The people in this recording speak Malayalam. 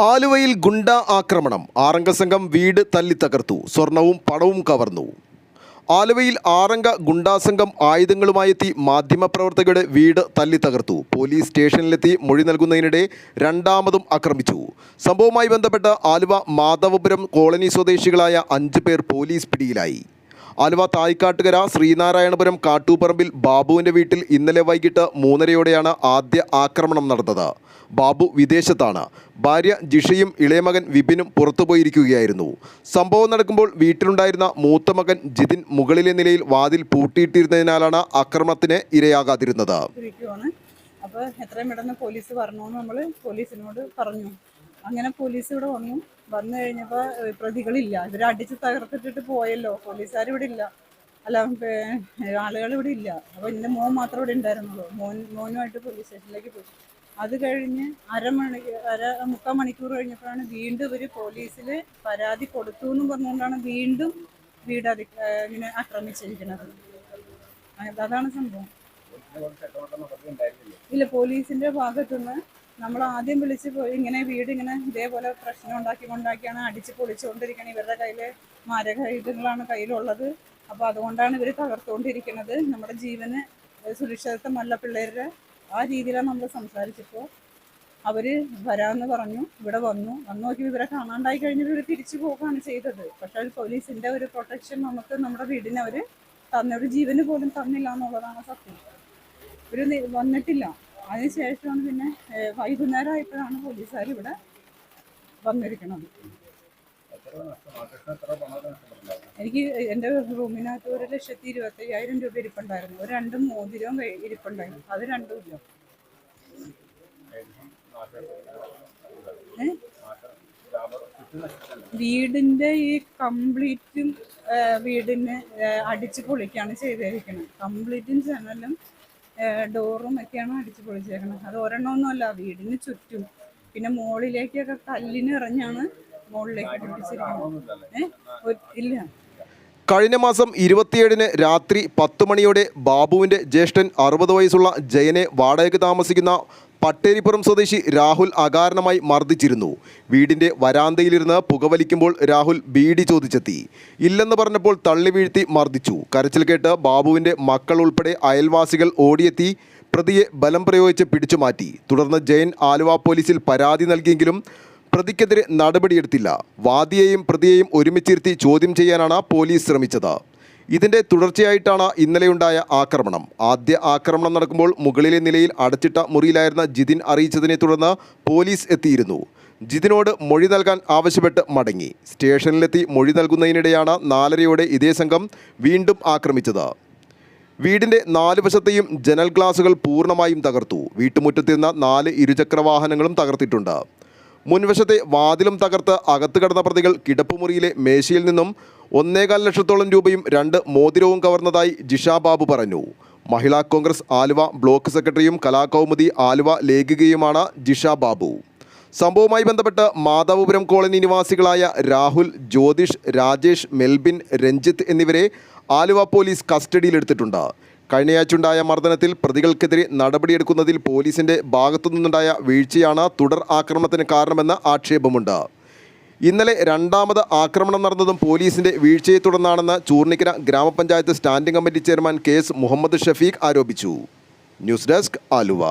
ആലുവയിൽ ഗുണ്ട ആക്രമണം. ആറംഗ സംഘം വീട് തല്ലി തകർത്തു. സ്വർണവും പണവും കവർന്നു. ആലുവയിൽ ആറംഗ ഗുണ്ടാസംഘം ആയുധങ്ങളുമായെത്തി മാധ്യമപ്രവർത്തകരുടെ വീട് തല്ലി തകർത്തു. പോലീസ് സ്റ്റേഷനിലെത്തി മൊഴി നൽകുന്നതിനിടെ രണ്ടാമതും ആക്രമിച്ചു. സംഭവവുമായി ബന്ധപ്പെട്ട് ആലുവ മാധവപുരം കോളനി സ്വദേശികളായ അഞ്ച് പേർ പോലീസ് പിടിയിലായി. ആലുവ തായ്ക്കാട്ടുകര ശ്രീനാരായണപുരം കാട്ടൂപ്പറമ്പിൽ ബാബുവിന്റെ വീട്ടിൽ ഇന്നലെ വൈകിട്ട് മൂന്നരയോടെയാണ് ആദ്യ ആക്രമണം നടന്നത്. ബാബു വിദേശത്താണ്. ഭാര്യ ജിഷയും ഇളയമകൻ വിപിനും പുറത്തുപോയിരിക്കുകയായിരുന്നു. സംഭവം നടക്കുമ്പോൾ വീട്ടിലുണ്ടായിരുന്ന മൂത്ത മകൻ ജിതിൻ മുകളിലെ നിലയിൽ വാതിൽ പൂട്ടിയിട്ടിരുന്നതിനാലാണ് ആക്രമണത്തിന് ഇരയാകാതിരുന്നത്. അപ്പോൾ എത്രയും പെട്ടെന്ന് പോലീസ് പറഞ്ഞു നമ്മൾ പോലീസിനോട് പറഞ്ഞു. അങ്ങനെ പോലീസ് ഇവിടെ വന്നു. വന്നു കഴിഞ്ഞപ്പോൾ പ്രതികളില്ല. ഇവർ അടിച്ച് തകർത്തിട്ടിട്ട് പോയല്ലോ. പോലീസുകാർ ഇവിടെ ഇല്ല അല്ല ആളുകൾ ഇവിടെ ഇല്ല അപ്പോൾ എന്റെ മോൻ മാത്രം ഇവിടെ ഉണ്ടായിരുന്നുള്ളൂ. മോൻ മോനുമായിട്ട് പോലീസ് സ്റ്റേഷനിലേക്ക് പോയി. അത് കഴിഞ്ഞ് അരമണി അര മുക്കാൽ മണിക്കൂർ കഴിഞ്ഞപ്പോഴാണ് വീണ്ടും ഇവർ പോലീസിൽ പരാതി കൊടുത്തു എന്ന് പറഞ്ഞുകൊണ്ടാണ് വീണ്ടും വീട് അതി ഇങ്ങനെ ആക്രമിച്ചിരിക്കുന്നത്. അതാണ് സംഭവം. ഇല്ല പോലീസിന്റെ ഭാഗത്തുനിന്ന് നമ്മൾ ആദ്യം വിളിച്ച് പോയി ഇങ്ങനെ വീട് ഇങ്ങനെ ഇതേപോലെ പ്രശ്നം ഉണ്ടാക്കി കൊണ്ടാക്കിയാണ് അടിച്ച് പൊളിച്ചുകൊണ്ടിരിക്കുന്നത് ഇവരുടെ കയ്യിൽ മാരകായുധങ്ങളാണ് കയ്യിലുള്ളത്. അപ്പോൾ അതുകൊണ്ടാണ് ഇവർ തകർത്തുകൊണ്ടിരിക്കുന്നത് നമ്മുടെ ജീവന് സുരക്ഷിതത്വമല്ല പിള്ളേരുടെ. ആ രീതിയിലാണ് നമ്മൾ സംസാരിച്ചപ്പോൾ അവർ വരാമെന്ന് പറഞ്ഞു ഇവിടെ വന്നു. വന്നു നോക്കി ഇവരെ കാണാണ്ടായി കഴിഞ്ഞിട്ട് ഇവർ തിരിച്ചു പോകുകയാണ് ചെയ്തത്. പക്ഷേ അത് പോലീസിന്റെ ഒരു പ്രൊട്ടക്ഷൻ നമുക്ക് നമ്മുടെ വീടിന് അവർ തന്നൊരു ജീവന് പോലും തന്നില്ല എന്നുള്ളതാണ് സത്യം. ഇവർ വന്നിട്ടില്ല. അതിനുശേഷമാണ് പിന്നെ വൈകുന്നേരം ആയപ്പോഴാണ് പോലീസുകാർ ഇവിടെ വന്നിരിക്കുന്നത്. എനിക്ക് എന്റെ റൂമിനകത്ത് ഒരു ലക്ഷത്തി ഇരുപത്തി അയ്യായിരം രൂപ ഇരിപ്പുണ്ടായിരുന്നു. ഒരു രണ്ടും മോതിരവും ഇരിപ്പുണ്ടായിരുന്നു. അത് രണ്ടും ഇല്ല. വീടിന്റെ ഈ കംപ്ലീറ്റും വീടിനെ അടിച്ച് പൊളിക്കാണ് ചെയ്തിരിക്കുന്നത്. കംപ്ലീറ്റും ജനലും ഡോറും ഒക്കെയാണ് അടിച്ചു പൊളിച്ചേക്കുന്നത് അത് ഒരെണ്ണമൊന്നുമല്ല വീടിന് ചുറ്റും. പിന്നെ മുകളിലേക്കൊക്കെ കല്ലിന് ഇറഞ്ഞാണ് മുകളിലേക്ക് പൊട്ടിച്ചിരിക്കുന്നത്. ഏഹ് ഇല്ല. കഴിഞ്ഞ മാസം ഇരുപത്തിയേഴിന് രാത്രി പത്ത് മണിയോടെ ബാബുവിന്റെ ജ്യേഷ്ഠൻ അറുപത് വയസ്സുള്ള ജയനെ വാടകയ്ക്ക് താമസിക്കുന്ന പട്ടേരിപ്പുറം സ്വദേശി രാഹുൽ അകാരണമായി മർദ്ദിച്ചിരുന്നു. വീടിന്റെ വരാന്തയിലിരുന്ന് പുകവലിക്കുമ്പോൾ രാഹുൽ ബീഡി ചോദിച്ചെത്തി. ഇല്ലെന്ന് പറഞ്ഞപ്പോൾ തള്ളി വീഴ്ത്തി മർദ്ദിച്ചു. കരച്ചിൽ കേട്ട് ബാബുവിന്റെ മക്കൾ ഉൾപ്പെടെ അയൽവാസികൾ ഓടിയെത്തി പ്രതിയെ ബലം പ്രയോഗിച്ച് പിടിച്ചുമാറ്റി തുടർന്ന് ജയൻ ആലുവ പോലീസിൽ പരാതി നൽകിയെങ്കിലും പ്രതിക്കെതിരെ നടപടിയെടുത്തില്ല. വാദിയെയും പ്രതിയെയും ഒരുമിച്ചിരുത്തി ചോദ്യം ചെയ്യാനാണ് പോലീസ് ശ്രമിച്ചത്. ഇതിന്റെ തുടർച്ചയായിട്ടാണ് ഇന്നലെയുണ്ടായ ആക്രമണം. ആദ്യ ആക്രമണം നടക്കുമ്പോൾ മുകളിലെ നിലയിൽ അടച്ചിട്ട മുറിയിലായിരുന്ന ജിതിൻ അറിയിച്ചതിനെ തുടർന്ന് പോലീസ് എത്തിയിരുന്നു. ജിതിനോട് മൊഴി നൽകാൻ ആവശ്യപ്പെട്ട് മടങ്ങി. സ്റ്റേഷനിലെത്തി മൊഴി നൽകുന്നതിനിടെയാണ് നാലരയോടെ ഇതേ സംഘം വീണ്ടും ആക്രമിച്ചത്. വീടിന്റെ നാല് വശത്തെയും ജനൽ ഗ്ലാസുകൾ പൂർണമായും തകർത്തു. വീട്ടുമുറ്റത്തിരുന്ന നാല് ഇരുചക്ര വാഹനങ്ങളും തകർത്തിട്ടുണ്ട്. മുൻവശത്തെ വാതിലും തകർത്ത് അകത്ത് കടന്ന പ്രതികൾ കിടപ്പുമുറിയിലെ മേശയിൽ നിന്നും ഒന്നേകാൽ ലക്ഷത്തോളം രൂപയും രണ്ട് മോതിരവും കവർന്നതായി ജിഷ ബാബു പറഞ്ഞു. മഹിളാ കോൺഗ്രസ് ആലുവ ബ്ലോക്ക് സെക്രട്ടറിയും കലാകൗമുദി ആലുവ ലേഖികയുമാണ് ജിഷ ബാബു. സംഭവവുമായി ബന്ധപ്പെട്ട് മാധവപുരം കോളനി നിവാസികളായ രാഹുൽ ജ്യോതിഷ് രാജേഷ് മെൽബിൻ രഞ്ജിത്ത് എന്നിവരെ ആലുവ പോലീസ് കസ്റ്റഡിയിലെടുത്തിട്ടുണ്ട്. കഴിഞ്ഞയാഴ്ചയുണ്ടായ മർദ്ദനത്തിൽ പ്രതികൾക്കെതിരെ നടപടിയെടുക്കുന്നതിൽ പോലീസിന്റെ ഭാഗത്തുനിന്നുണ്ടായ വീഴ്ചയാണ് തുടർ ആക്രമണത്തിന് കാരണമെന്ന് ആക്ഷേപമുണ്ട്. ഇന്നലെ രണ്ടാമത് ആക്രമണം നടന്നതും പോലീസിന്റെ വീഴ്ചയെ തുടർന്നാണെന്ന് ചൂർണിക്കര ഗ്രാമപഞ്ചായത്ത് standing committee chairman K S Muhammad Shafeeq ആരോപിച്ചു. News desk Aluva.